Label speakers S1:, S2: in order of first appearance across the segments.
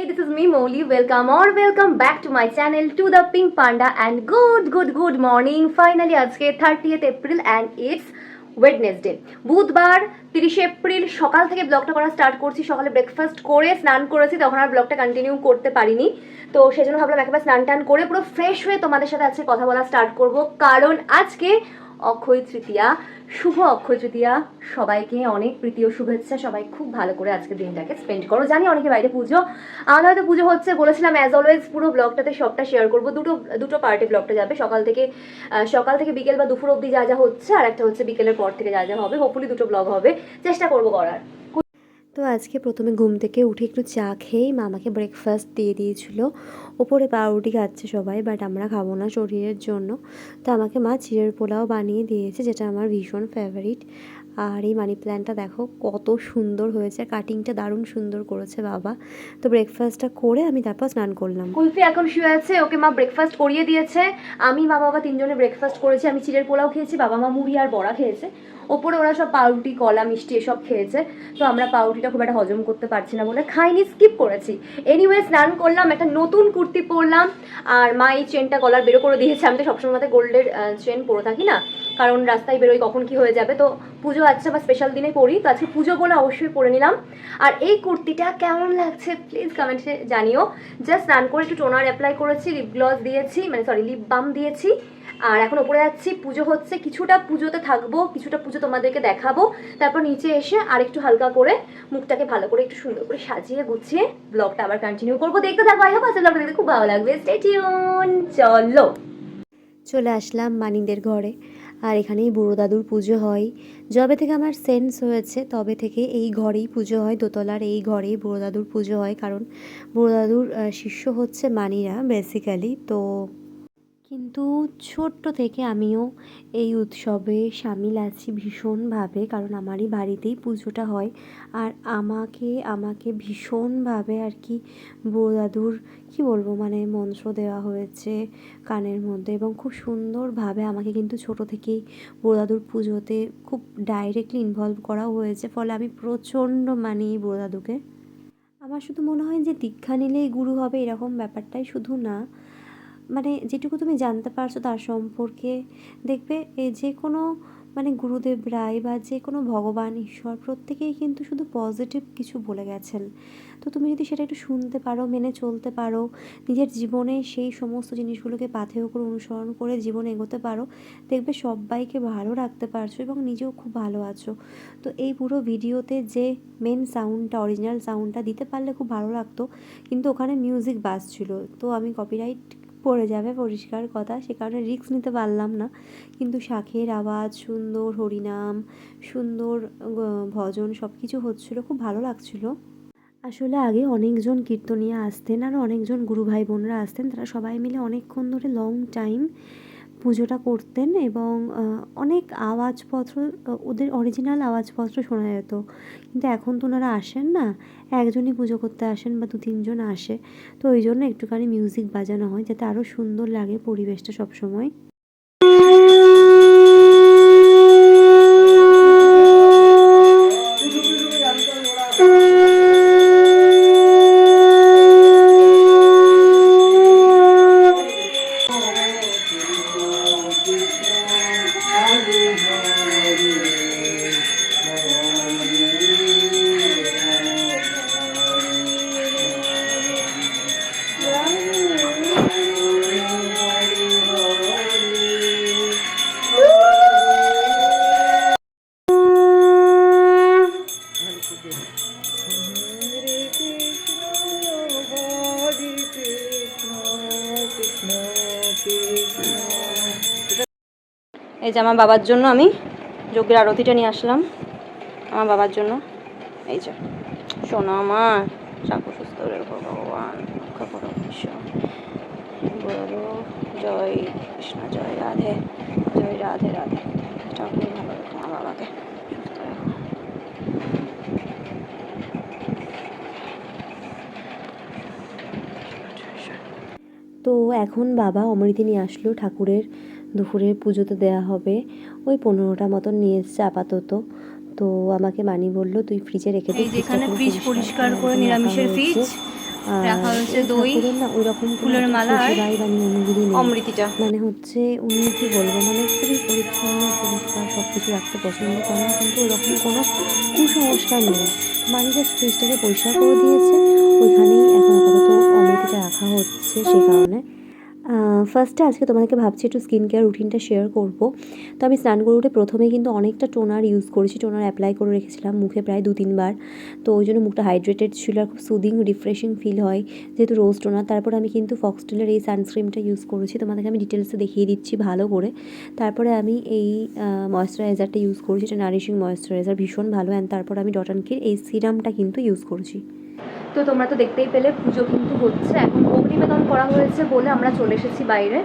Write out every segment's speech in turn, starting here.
S1: Hey, this is me Molly. Welcome or welcome back to my channel to the Pink Panda and good good good morning. Finally আজকে 30th April and it's Wednesday বুধবার তিরিশে April সকাল থেকে ব্লগটা করা start করছি সকালে breakfast করে স্নান করেছি তখন আর ব্লগটা কন্টিনিউ করতে পারিনি তো সেজন্য ভাবলাম একেবারে স্নান টান করে পুরো ফ্রেশ হয়ে তোমাদের সাথে আজকে কথা বলা স্টার্ট করব কারণ আজকে অক্ষয় তৃতীয়া। শুভ অক্ষয় তৃতীয়া। সবাইকে অনেক প্রীতি ও শুভেচ্ছা। সবাই খুব ভালো করে আজকে দিনটাকে স্পেন্ড করো। জানি অনেকে বাইরে পুজো আমাদের হয়তো পুজো হচ্ছে বলেছিলাম অ্যাজ অলওয়েজ পুরো ব্লগটাতে সবটা শেয়ার করব। দুটো দুটো পার্টি ব্লগটা যাবে। সকাল থেকে সকাল থেকে বিকেল বা দুপুর অবধি যা যা হচ্ছে, আর একটা হচ্ছে বিকেলের পর থেকে যা যা হবে। হোপফুলি দুটো ব্লগ হবে। চেষ্টা করব করার।
S2: তো আজকে প্রথমে ঘুম থেকে উঠে একটু চা খেয়েই মা আমাকে ব্রেকফাস্ট দিয়ে দিয়েছিল। ওপরে পাউরুটি খাচ্ছে সবাই বাট আমরা খাব না শরীরের জন্য। তো আমাকে মা চিড়ের পোলাও বানিয়ে দিয়েছে, যেটা আমার ভীষণ ফেভারিট আর এই মানি প্ল্যান্টটা দেখো কত সুন্দর হয়েছে। কাটিংটা দারুণ সুন্দর করেছে বাবা। তো ব্রেকফাস্টটা করে আমি তারপর স্নান করলাম।
S1: কুলফি এখন শুয়ে আছে, ওকে মা ব্রেকফাস্ট করিয়ে দিয়েছে। আমি, মা বাবা তিনজনে ব্রেকফাস্ট করেছি। আমি চিড়ের পোলাও খেয়েছি, বাবা মা মুড়ি আর বড়া খেয়েছে। ওপরে ওরা সব পাউরুটি, কলা, মিষ্টি এসব খেয়েছে। তো আমরা পাউরুটিটা খুব একটা হজম করতে পারছি না বলে খাইনি স্কিপ করেছি। এনিওয়ে স্নান করলাম, একটা নতুন কুর্তি পরলাম। আর মা এই চেনটা কলার বেরো করে দিয়েছে। আমি তো সবসময় মাথায় গোল্ডের চেন পরে থাকি না। কারণ রাস্তায় বেরোই কখন কি হয়ে যাবে। তো পুজো আছে বা স্পেশাল দিনে পরি তো আজকে পুজো বলে অবশ্যই পরে নিলাম। আর এই কুর্তিটা কেমন লাগছে প্লিজ কমেন্টে জানিও। জাস্ট স্নান করে একটু টোনার অ্যাপ্লাই করেছি লিপ গ্লস দিয়েছি মানে সরি লিপ বাম দিয়েছি। আর এখন ওপরে যাচ্ছি, পুজো হচ্ছে, কিছুটা পুজোতে থাকব, কিছুটা পুজো তোমাদেরকে দেখাবো। তারপর নিচে এসে আর একটু হালকা করে মুখটাকে ভালো করে একটু সুন্দর করে সাজিয়ে গুছিয়ে ব্লগটা আবার কন্টিনিউ করব। দেখতে থাকব আই আজকে ব্লগটা দেখতে খুব ভালো লাগবে। চলো।
S2: চলে আসলাম মানিদের ঘরে। আর এখানেই বুড়ো দাদুর পুজো হয়। যবে থেকে আমার সেন্স হয়েছে, তবে থেকে এই ঘরেই পুজো হয়, দোতলার এই ঘরেই বুড়ো দাদুর পুজো হয়। কারণ বুড়ো দাদুর শিষ্য হচ্ছে মানিরা বেসিক্যালি তো কিন্তু ছোট্ট থেকে আমিও এই উৎসবে সামিল আছি ভীষণভাবে, কারণ আমারই বাড়িতেই পুজোটা হয়। আর আমাকে আমাকে ভীষণভাবে আর কি বুড়ো দাদুর কী বলব মানে মন্ত্র দেওয়া হয়েছে কানের মধ্যে এবং খুব সুন্দরভাবে আমাকে কিন্তু ছোট থেকেই বুড়ো দাদুর পুজোতে খুব ডাইরেক্টলি ইনভলভ করা হয়েছে, ফলে আমি প্রচণ্ড মানি বুড়ো দাদুকে আমার শুধু মনে হয় যে দীক্ষা নিলেই গুরু হবে এরকম ব্যাপারটাই শুধু না মানে যেটুকু তুমি জানতে পারছ তার সম্পর্কে দেখবে এ যে কোনো মানে গুরুদেব রায় বা যে কোনো ভগবান, ঈশ্বর প্রত্যেকেই কিন্তু শুধু পজিটিভ কিছু বলে গেছেন। তো তুমি যদি সেটা একটু শুনতে পারো, মেনে চলতে পারো, নিজের জীবনে সেই সমস্ত জিনিসগুলোকে পাথেয় করে, অনুসরণ করে জীবনে এগোতে পারো, দেখবে সবাইকে ভালো রাখতে পারছ এবং নিজেও খুব ভালো আছো। তো এই পুরো ভিডিওতে যে মেন সাউন্ডটা অরিজিনাল সাউন্ডটা দিতে পারলে খুব ভালো লাগতো, কিন্তু ওখানে মিউজিক বাজছিল। তো আমি কপিরাইট পড়ে যাবে, পরিষ্কার কথা। সে কারণে রিস্ক নিতে পারলাম না। কিন্তু শাঁখের আওয়াজ, সুন্দর হরিনাম, সুন্দর ভজন সব কিছু হচ্ছিল, খুব ভালো লাগছিল। আসলে আগে অনেকজন কীর্তনিয়া আসতেন আর অনেকজন গুরু ভাই বোনরা আসতেন। তারা সবাই মিলে অনেকক্ষণ ধরে লং টাইম পুজোটা করতেন এবং অনেক আওয়াজপত্র ওদের অরিজিনাল আওয়াজপত্র শোনা যেত। কিন্তু এখন তো ওনারা আসেন না, একজনই পুজো করতে আসেন বা দু তিনজন আসে। তো ওই জন্য একটুখানি মিউজিক বাজানো হয়, যাতে আরও সুন্দর লাগে পরিবেশটা সবসময়।
S1: এই যে আমার বাবার জন্য আমি যজ্ঞের আরতিটা নিয়ে আসলাম। আমার বাবার জন্য। এই যে, শোনো আমার। চাকু সুস্থ রেখো ভগবান রক্ষা করো বলো, জয় কৃষ্ণ, জয় রাধে জয় রাধে রাধে। ঠাকুর ভালো রেখো আমার বাবাকে।
S2: তো এখন বাবা অমৃতি নিয়ে আসলো ঠাকুরের দুপুরের পুজোতে দেওয়া হবে। ওই পনেরোটা মতন নিয়ে এসছে আপাতত। তো আমাকে মানি বলল তুই ফ্রিজে রেখে দে।
S1: এই এখানে ফ্রিজ পরিষ্কার করে নিরামিষের ফ্রিজ রাখা হয়েছে দই,
S2: না ওই রকম
S1: ফুলের মালা আর
S2: শ্বশুরবাড়ি বা নিয়মগিরি নেই।
S1: অমৃতিটা।
S2: মানে হচ্ছে উনি কি বলব মানে খুবই পরিচ্ছন্ন পরিষ্কার সব কিছু রাখতে পছন্দ করেন কিন্তু ওরকম কোনো কুসংস্কার নেই। মানে জাস্ট ফ্রিজটাকে পরিষ্কার করে দিয়েছে। ওইখানেই এখন আপাতত অমৃতটা রাখা হচ্ছে সেই কারণে। ফার্স্টে আজকে তোমাদেরকে ভাবছি একটু স্কিন কেয়ার রুটিনটা শেয়ার করব। তো আমি স্নান করে উঠে প্রথমে কিন্তু অনেকটা টোনার ইউজ করেছি টোনার অ্যাপ্লাই করে রেখেছিলাম মুখে প্রায় দু তিনবার তো ওই জন্য মুখটা হাইড্রেটেড ছিল আর খুব সুদিং রিফ্রেশিং ফিল হয়। যেহেতু রোজ টোনার তারপর আমি কিন্তু ফক্সটেলের এই সানস্ক্রিমটা ইউজ করেছি। তোমাদেরকে আমি ডিটেলসে দেখিয়ে দিচ্ছি ভালো করে। তারপরে আমি এই ময়েশ্চারাইজারটা ইউজ করেছি, এটা নারিশিং ময়েশ্চারাইজার ভীষণ ভালো। অ্যান্ড তারপর আমি ডটানকির এই সিরামটা কিন্তু ইউজ করেছি।
S1: তো তোমরা তো দেখতেই পেলে, পুজো কিন্তু হচ্ছে, এখন নিবেদন করা হয়েছে বলে আমরা চলে এসেছি বাইরে।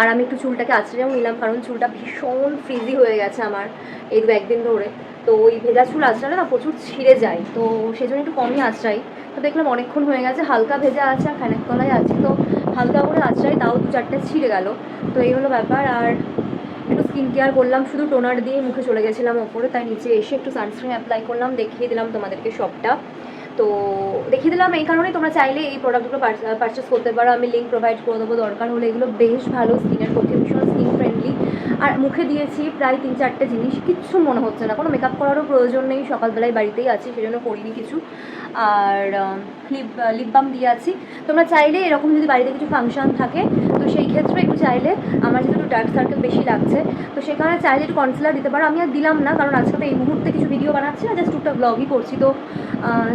S1: আর আমি একটু চুলটাকে আঁচড়েও নিলাম, কারণ চুলটা ভীষণ ফ্রিজি হয়ে গেছে আমার এই দু একদিন ধরে। তো ওই ভেজা চুল আঁচড়ালে না প্রচুর ছিঁড়ে যায়। তো সেই জন্য একটু কমই আঁচড়াই। তো দেখলাম অনেকক্ষণ হয়ে গেছে, হালকা ভেজা আছে আর খানিক তলায় আছে। তো হালকা করে আঁচড়াই, তাও দু চারটে ছিঁড়ে গেল। তো এই হলো ব্যাপার। আর একটু স্কিন কেয়ার করলাম, শুধু টোনার দিয়ে মুখে চলে গেছিলাম ওপরে, তাই নিচে এসে একটু সানস্ক্রিন অ্যাপ্লাই করলাম, দেখিয়ে দিলাম তোমাদেরকে সবটা। তো দেখিয়ে দিলাম এই কারণে তোমরা চাইলে এই প্রোডাক্টগুলো পারচেস করতে পারো। আমি লিঙ্ক প্রোভাইড করে দেবো, দরকার হলে এগুলো বেশ ভালো স্কিনের পক্ষে ভীষণ স্কিন ফ্রেন্ডলি আর মুখে দিয়েছি প্রায় তিন চারটে জিনিস। কিচ্ছু মনে হচ্ছে না। কোনো মেকআপ করারও প্রয়োজন নেই। সকালবেলায় বাড়িতেই আছি, সেজন্য করিনি কিছু। আর লিপ লিপ বাম দিয়ে আছি। তোমরা চাইলে এরকম যদি বাড়িতে কিছু ফাংশন থাকে, তো সেই ক্ষেত্রে একটু চাইলে আমার যেহেতু একটু ডার্ক সার্কেল বেশি লাগছে, তো কারণে চাইলে একটু কনসিলার দিতে পারো। আমি আর দিলাম না, কারণ আজকে তো এই মুহূর্তে কিছু ভিডিও বানাচ্ছি না জাস্ট টুকটাক ব্লগই করছি। তো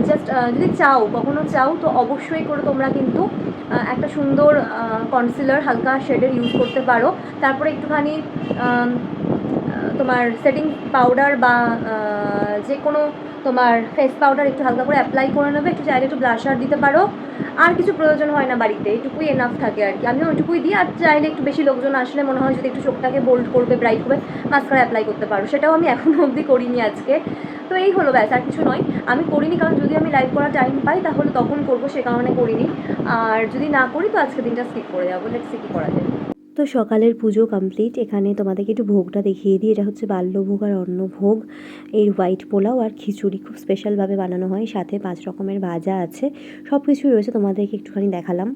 S1: জাস্ট যদি চাও, কখনো চাও, তো অবশ্যই করে তোমরা কিন্তু একটা সুন্দর কনসিলার হালকা শেডের ইউজ করতে পারো। তারপরে একটুখানি তোমার সেটিং পাউডার বা যে কোনো তোমার ফেস পাউডার একটু হালকা করে অ্যাপ্লাই করে নেবে, একটু চাইলে একটু ব্লাশার দিতে পারো। আর কিছু প্রয়োজন হয় না বাড়িতে, এটুকুই এনাফ থাকে আর কি। আমিও ওইটুকুই দিই, আর চাইলে একটু বেশি লোকজন আসলে মনে হয় যদি একটু চোখটাকে বোল্ড করবে ব্রাইট করবে মাস্কারা অ্যাপ্লাই করতে পারো। সেটাও আমি এখনও অবধি করিনি আজকে। তো এই হলো ব্যাস, আর কিছু নয়। আমি করিনি, কারণ যদি আমি লাইভ করার টাইম পাই, তাহলে তখন করব, সে কারণে করিনি। আর যদি না করি, তো আজকে দিনটা স্কিপ করে যাব। লেটস সি করা যায়।
S2: তো সকালের পুজো কমপ্লিট এখানে তোমাদেরকে একটু ভোগটা দেখিয়ে দিই। এটা হচ্ছে বাল্যভোগ আর অন্নভোগ। এর হোয়াইট পোলাও আর খিচুড়ি খুব স্পেশালভাবে বানানো হয়। সাথে পাঁচ রকমের ভাজা আছে। সব কিছুই রয়েছে, তোমাদেরকে একটুখানি দেখালাম।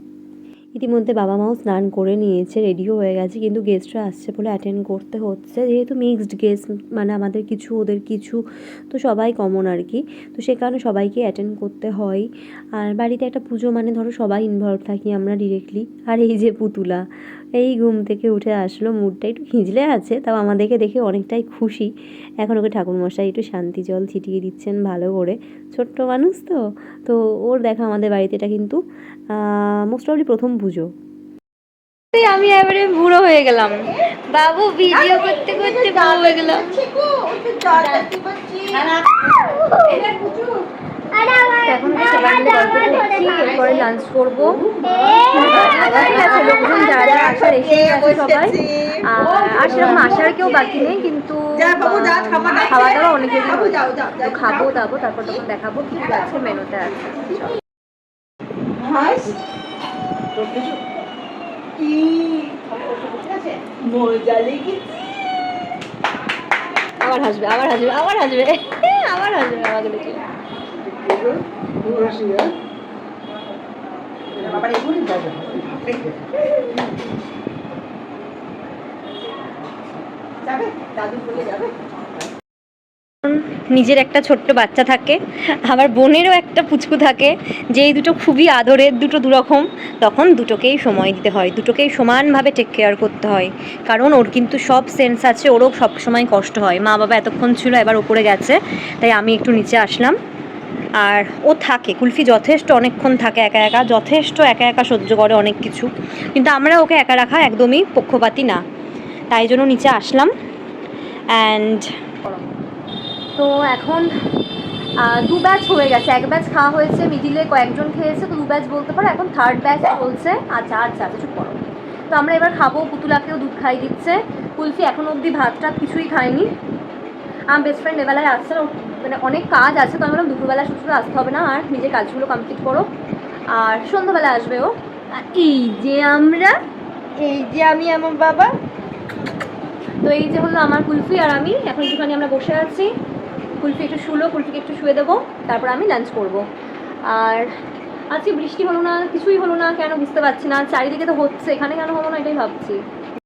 S2: ইতিমধ্যে বাবা মাও স্নান করে নিয়েছে রেডিও হয়ে গেছে। কিন্তু গেস্টরা আসছে বলে অ্যাটেন্ড করতে হচ্ছে। যেহেতু মিক্সড গেস্ট মানে আমাদের কিছু, ওদের কিছু, তো সবাই কমন আর কি। তো সে কারণে সবাইকে অ্যাটেন্ড করতে হয়। আর বাড়িতে একটা পুজো মানে ধরো সবাই ইনভলভ থাকি আমরা ডিরেক্টলি আর এই যে পুতুলা এই ঘুম থেকে উঠে আসলো মুডটা একটু খিঁজলে আছে তাও আমাদেরকে দেখে অনেকটাই খুশি। এখন ওকে ঠাকুরমশাই একটু শান্তি জল ছিটিয়ে দিচ্ছেন ভালো করে। ছোট্ট মানুষ তো তো ওর দেখা আমাদের বাড়িতে এটা কিন্তু মোস্ট অবলি প্রথম পুজো।
S1: আমি এবারে বুড়ো হয়ে গেলাম। বাবু ভিডিও করতে করতে বুড়ো হয়ে গেলাম। এখন আমি সবাই মিলে গল্প করছি এরপরে লাঞ্চ করব। লোকজন যারা যারা আসার এসে সবাই। আর সেরকম আসার কেউ বাকি নেই কিন্তু খাওয়া দাওয়া অনেকেরই খাব দাবো তারপর তখন দেখাবো কি কি আছে মেনুতে আছে। আবার হাসবে আবার হাসবে আবার হাসবে। আবার হাসবে আমাকে দেখে। নিজের একটা ছোট্ট বাচ্চা থাকে আবার বোনেরও একটা পুচকু থাকে যে এই দুটো খুবই আদরের, দুটো দুরকম, তখন দুটোকেই সময় দিতে হয়, দুটোকেই সমানভাবে টেক কেয়ার করতে হয়, কারণ ওর কিন্তু সব সেন্স আছে, ওরও সব সময় কষ্ট হয়। মা বাবা এতক্ষণ ছিল, এবার ওপরে গেছে, তাই আমি একটু নিচে আসলাম। আর ও থাকে কুলফি যথেষ্ট অনেকক্ষণ থাকে একা একা যথেষ্ট একা একা সহ্য করে অনেক কিছু। কিন্তু আমরা ওকে একা রাখা একদমই পক্ষপাতী না। তাই জন্য নিচে আসলাম অ্যান্ড তো এখন দু ব্যাচ হয়ে গেছে। এক ব্যাচ খাওয়া হয়েছে মিডিলে কয়েকজন খেয়েছে তো দু ব্যাচ বলতে পারো এখন থার্ড ব্যাচ চলছে। আচ্ছা আচ্ছা আচ্ছা চুপ করো। তো আমরা এবার খাব পুতুলাকেও দুধ খাই দিচ্ছে। কুলফি এখন অবধি ভাত টাত কিছুই খায়নি। আমার বেস্ট ফ্রেন্ড এবেলায় আসছে না, মানে অনেক কাজ আছে, তো আমি বললাম দুপুরবেলা শুধু আসতে হবে না, আর নিজের কাজগুলো কমপ্লিট করো। আর সন্ধ্যাবেলা আসবে ও। এই যে আমরা, এই যে আমি আমার বাবা, তো এই যে হলো আমার কুলফি আর আমি, এখন একটুখানি আমরা বসে আছি। কুলফি একটু শুলো, কুলফিকে একটু শুয়ে দেবো, তারপর আমি লাঞ্চ করব। আর আজকে বৃষ্টি হলো না, কিছুই হলো না, কেন বুঝতে পারছি না, চারিদিকে তো হচ্ছে, এখানে কেন হলো না এটাই ভাবছি।